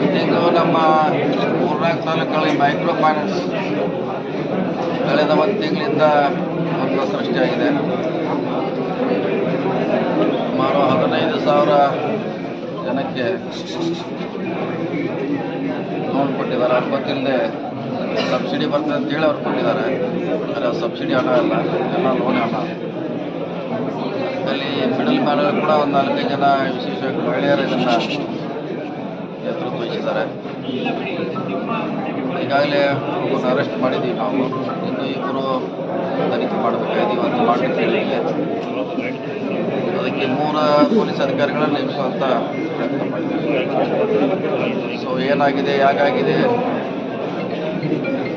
Meeting ನಮ್ಮ ಮೂರ್ನಾಲ್ಕು ತಾಲೂಕಲ್ಲಿ ಮೈಕ್ರೋ ಫೈನಾನ್ಸ್ ಕಳೆದ ಒಂದು ತಿಂಗಳಿಂದ ಒಂದು ಸೃಷ್ಟಿಯಾಗಿದೆ ಸುಮಾರು ಹದಿನೈದು ಸಾವಿರ ಜನಕ್ಕೆ ಲೋನ್ ಕೊಟ್ಟಿದ್ದಾರೆ ಅವ್ರು ಗೊತ್ತಿಲ್ಲದೆ ಸಬ್ಸಿಡಿ ಬರ್ತದೆ ಅಂತೇಳಿ ಅವ್ರು ಕೊಟ್ಟಿದ್ದಾರೆ. ಆದರೆ ಅದು ಸಬ್ಸಿಡಿ ಹಣ ಅಲ್ಲ ಎಲ್ಲ ಲೋನ್ ಹಣ. ಅಲ್ಲಿ ಕೂಡ ಒಂದು ನಾಲ್ಕೈದು ಜನ ವಿಶೇಷವಾಗಿ ಮಹಿಳೆಯರು ಇದನ್ನು ನೇತೃತ್ವ ವಹಿಸಿದ್ದಾರೆ. ಈಗಾಗಲೇ ಒಬ್ಬರು ಅರೆಸ್ಟ್ ಮಾಡಿದ್ದೀವಿ ನಾವು. ಇನ್ನು ಇಬ್ಬರು ತನಿಖೆ ಮಾಡಬೇಕಾಗಿದೆ. ಮಾಡಲಿಕ್ಕೆ ಹೇಳಿದ್ವಿ. ಅದಕ್ಕೆ ಮೂರು ಪೊಲೀಸ್ ಅಧಿಕಾರಿಗಳನ್ನು ಮಾಡಿದ್ದೀವಿ ಸೊ ಏನಾಗಿದೆ ಯಾಕಾಗಿದೆ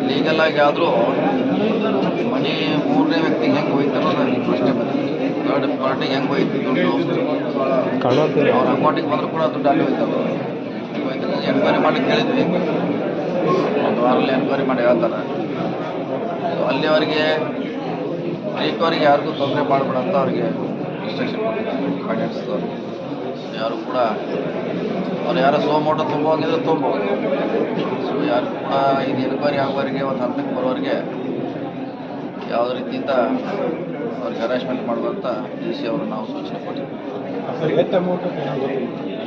ಲೀಗಲ್ ಆಗಿ ಆದರೂ ಮನೆ ಮೂರನೇ ವ್ಯಕ್ತಿ ಹೆಂಗೆ ಹೋಯ್ತು ಅನ್ನೋದು ಪ್ರಶ್ನೆ ಬಂದಿದೆ ಪಾರ್ಟಿಗೆ ಹೆಂಗೆ ಹೋಯ್ತು ದುಡ್ಡು ಅವ್ರ ಅಕೌಂಟಿಗೆ ಬಂದರೂ ಕೂಡ ದುಡ್ಡು ಅಲ್ಲಿ ಹೋಯ್ತಲ್ಲ ಎನ್ಕ್ವೈರಿ ಮಾಡಿ ಕೇಳಿದ್ವಿ. ಒಂದು ವಾರಲ್ಲಿ ಎನ್ಕ್ವೈರಿ ಮಾಡಿ ಹೇಳ್ತಾರೆ. ಅಲ್ಲಿವರೆಗೆ ರಿಕವರಿಗೆ ಯಾರಿಗೂ ತೊಂದರೆ ಮಾಡಬೇಡ ಅಂತ ಅವ್ರಿಗೆ ಇನ್ಸ್ಟ್ರಕ್ಷನ್ ಕೊಟ್ಟಿದ್ದಾರೆ ಯಾರು ಕೂಡ ಅವ್ರು ಯಾರೋ ಸೋಮೋಟ ತುಂಬೋಗಿದ್ರೆ ತುಂಬೋದು ಸೊ ಯಾರು ಕೂಡ ಇದು ಎನ್ಕ್ವೈರಿ ಆಗೋವರೆಗೆ ಒಂದು ಹತ್ತಕ್ಕೆ ಬರೋವರೆಗೆ ಯಾವುದೇ ರೀತಿಯಿಂದ ಮಾಡುವಂತ ಡಿ ಸಿ ಅವರು ನಾವು ಸೂಚನೆ ಕೊಟ್ಟಿದ್ದೀವಿ.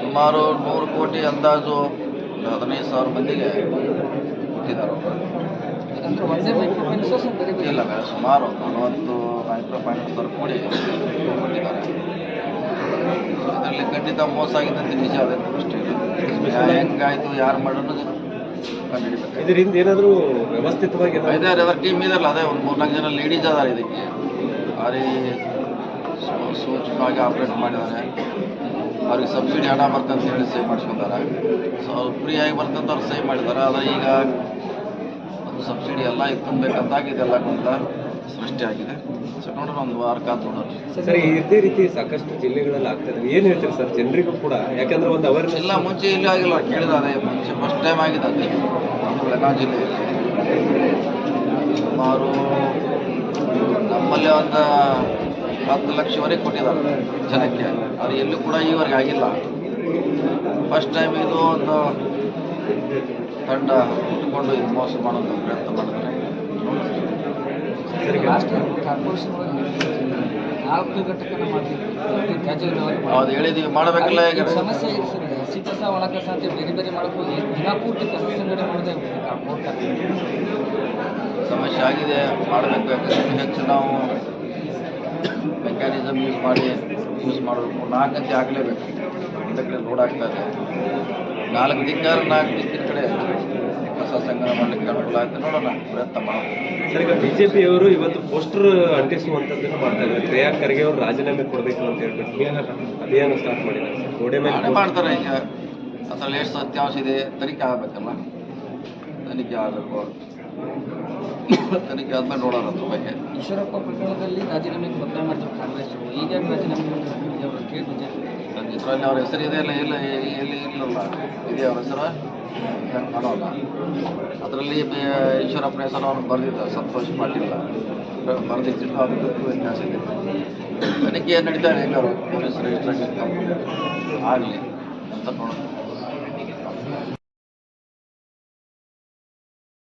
ಸುಮಾರು ನೂರು ಕೋಟಿ ಅಂದಾಜು ಒಂದು ಹದಿನೈದು ಸಾವಿರ ಮಂದಿಗೆ ಕೊಟ್ಟಿದ್ದಾರೆ ಇಲ್ಲ ಮೇಡಮ್ ಸುಮಾರು ನಲವತ್ತು ಮೈಕ್ರೋ ಫೈನಾನ್ಸ್ ಅವ್ರು ಕೂಡಿ ಕೊಟ್ಟಿದ್ದಾರೆ. ಇದರಲ್ಲಿ ಖಂಡಿತ ಮೋಸ ಆಗಿದೆ ಅಂತ ನಿಜ ಅದೇ ಅಷ್ಟೇ. ಇಲ್ಲ ಹೆಂಗಾಯ್ತು ಯಾರು ಮಾಡೋದು ಕಂಡುಹಿಡಿಬೇಕು. ಇದರಿಂದ ಏನಾದರೂ ವ್ಯವಸ್ಥಿತವಾಗಿ ಟೀಮ್ ಇದಲ್ಲ ಅದೇ ಒಂದು ಮೂರ್ನಾಲ್ಕು ಜನ ಲೇಡೀಸ್ ಅದಾರೆ ಇದಕ್ಕೆ. ಭಾರಿ ಸ್ವಚ್ಛವಾಗಿ ಸೂಕ್ಷ್ಮವಾಗಿ ಆಪ್ರೇಟ್ ಮಾಡಿದ್ದಾರೆ ಅವ್ರಿಗೆ ಸಬ್ಸಿಡಿ ಹಣ ಬರ್ತಂತ ಹೇಳಿ ಸೇವ್ ಮಾಡಿಸ್ಕೊಂತಾರೆ ಸೊ ಅವ್ರು ಫ್ರೀಯಾಗಿ ಬರ್ತಂತ ಅವ್ರು ಸೇವ್ ಮಾಡಿದ್ದಾರೆ ಆದರೆ ಈಗ ಒಂದು ಸಬ್ಸಿಡಿ ಎಲ್ಲ ಇದು ತುಂಬಬೇಕಂತಾಗಿ ಇದೆಲ್ಲ ಗೊಂದಲ ಸೃಷ್ಟಿಯಾಗಿದೆ ಸೊ ನೋಡೋಣ ಒಂದು ವಾರ ಕಾದು ನೋಡೋಣ ಸರ್ ಇದೇ ರೀತಿ ಸಾಕಷ್ಟು ಜಿಲ್ಲೆಗಳಲ್ಲಿ ಆಗ್ತದೆ ಏನು ಹೇಳ್ತೀರಿ ಸರ್ ಜನರಿಗೂ ಕೂಡ ಯಾಕಂದ್ರೆ ಒಂದು ಅವರ್ ಎಲ್ಲ ಮುಂಚೆ ಇಲ್ಲಿ ಆಗಿಲ್ಲ ಕೇಳಿದ್ದಾರೆ ಮುಂಚೆ ಫಸ್ಟ್ ಟೈಮ್ ಆಗಿದೆ ಅಲ್ಲಿ ನಮ್ಮ ಬೆಳಗಾವಿ ಜಿಲ್ಲೆಯಲ್ಲಿ ಸುಮಾರು ಒಂದು ಹತ್ತು ಲಕ್ಷವರೆಗೆ ಕೊಟ್ಟಿದ್ದಾರೆ ಜನಕ್ಕೆ. ಅದು ಎಲ್ಲೂ ಕೂಡ ಈವರೆಗೆ ಆಗಿಲ್ಲ. ಫಸ್ಟ್ ಟೈಮ್ ಇದು ಒಂದು ತಂಡ ಇಟ್ಕೊಂಡು ಇದು ಮೋಸ ಮಾಡೋದು ಪ್ರಯತ್ನ ಮಾಡಿದ್ದಾರೆ. ಮಾಡ್ತೀವಿ. ಅದು ಹೇಳಿದೀವಿ ಮಾಡಬೇಕಲ್ಲ ಈಗ ಸಮಸ್ಯೆ ಇದೆ ಸರ್. ಹಸಿ ಕಸ ಒಣ ಕಸ ಅಂತ ಬೇರೆ ಬೇರೆ ಮಾಡಕ್ಕೆ ಹೋಗಿ. ದಿನಪೂರ್ತಿ ಕಸ ಸಂಗ್ರಹಣೆ ಮಾಡೋದೇ ಸಮಸ್ಯೆ ಆಗಿದೆ. ಮಾಡಬೇಕು. ಹೆಚ್ಚು ನಾವು ಮೆಕ್ಯಾನಿಸಮ್ ಯೂಸ್ ಮಾಡಿ ಯೂಸ್ ಮಾಡಬೇಕು ನಾಲ್ಕು ಗಂಟೆ ಆಗಲೇಬೇಕು. ಒಂದು ಕಡೆ ಲೋಡ್ ಆಗ್ತಾ ಇದೆ. ನಾಲ್ಕು ದಿಕ್ಕಾರ ನಾಲ್ಕು ದಿಕ್ಕಿನ ಕಡೆ ಹೊಸ ಸಂಗ್ರಹ ಮಾಡಲಿಕ್ಕೆ ಅನುಕೂಲ ಆಯ್ತು ನೋಡೋಣ. ಪ್ರಯತ್ನ ಮಾಡೋಣ. ಸರ್ ಈಗ ಬಿಜೆಪಿಯವರು ಇವತ್ತು ಪೋಸ್ಟರ್ ಅಂಟಿಸುವಂಥದ್ದನ್ನು ಮಾಡ್ತಾ ಇದ್ದಾರೆ. ಪ್ರಿಯಾ ಖರ್ಗೆ ಅವರು ರಾಜೀನಾಮೆ ಕೊಡಬೇಕು ಅಂತ ಹೇಳ್ಬಿಟ್ಟು ಅಭಿಯಾನ ಸ್ಟಾರ್ಟ್ ಮಾಡಿದ್ದಾರೆ. ಸರ್ ಗೋಡೆ ಮೇಲೆ ಮಾಡೇ ಮಾಡ್ತಾರೆ ಈಗ. ಅದರಲ್ಲಿ ಎಷ್ಟು ಸತ್ಯಾಂಶ ಇದೆ ತನಿಖೆ ಆಗಬೇಕಲ್ಲ. ತನಿಖೆ ಆಗಬೇಕು. ತನಿಖೆ ಆದ್ಮೇಲೆ ನೋಡೋಣ ಅದ್ರ ಬಗ್ಗೆ. ಈಶ್ವರಪ್ಪ ಪ್ರಕರಣದಲ್ಲಿ ರಾಜೀನಾಮೆಗೆ ಒತ್ತಾಯ ಮಾಡಿದ್ರು ಕಾಂಗ್ರೆಸ್ ಈಗ ಯಾಕೆ ರಾಜೀನಾಮೆ ಮಾಡ್ತಾರೆ ಅವರು ಹೆಸರು ಇದೆ ಇಲ್ಲ ಇಲ್ಲ ಎಲ್ಲಿ ಇಲ್ಲಲ್ಲ. ಇದೆ ಅವ್ರ ಹೆಸರು? ಕಾಣೋಲ್ಲ ಅದರಲ್ಲಿ ಈಶ್ವರಪ್ಪನ ಹೆಸರು ಅವ್ನು ಬರೆದಿದ್ದ ಸಂತೋಷ ಪಾಟೀಲ್. ಬರೆದಿದ್ದಿಲ್ಲ ಅದಕ್ಕೂ ವಿನ್ಯಾಸ ಇದೆ ತನಿಖೆ ನಡೀತಾ ಇದೆ? ಹೆಂಗಾರು ಪೊಲೀಸ್ ರಿಜಿಸ್ಟ್ರೇಷನ್ ಆಗಲಿ ಅಂತ ನೋಡೋಣ.